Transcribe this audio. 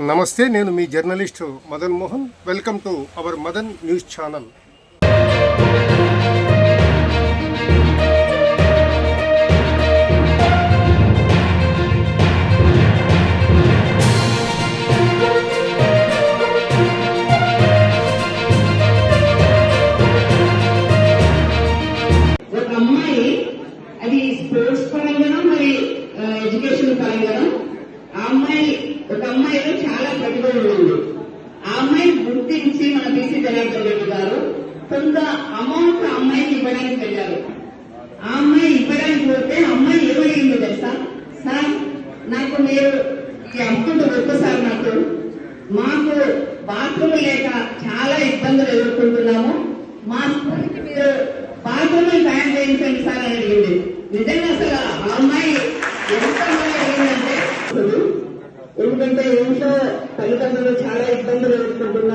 నమస్తే నేను మీ journalist Madan Mohan. Welcome to our Madan news channel. అది స్పోర్ట్స్ పరంగానో మరి ఎడ్యుకేషన్ పరంగానో ఆ అమ్మాయి బీసీ రెడ్డి గారు కొంత అమౌంట్ అమ్మాయికి ఇవ్వడానికి వెళ్ళారు. ఆ అమ్మాయి ఇవ్వడానికి పోతే అమ్మాయి ఏమడిగిందో తెలుసా? సార్ నాకు మీరు ఈ అమ్ముకుంటూ వద్దు సార్ నాకు. మాకు బాత్రూమ్ లేక చాలా ఇబ్బందులు ఎదుర్కొంటున్నాము. మా స్కూల్కి మీరు బాత్రూమ్ తయారు చేయించండి సార్ అని అడిగింది. నిజంగా అసలు ఆ అమ్మాయి ఎంత ఏంటంటే అడిగిందంటే ఎందుకంటే ఇంట్లో తల్లిదండ్రులు చాలా ఇబ్బందులు ఎదుర్కొంటున్నారు.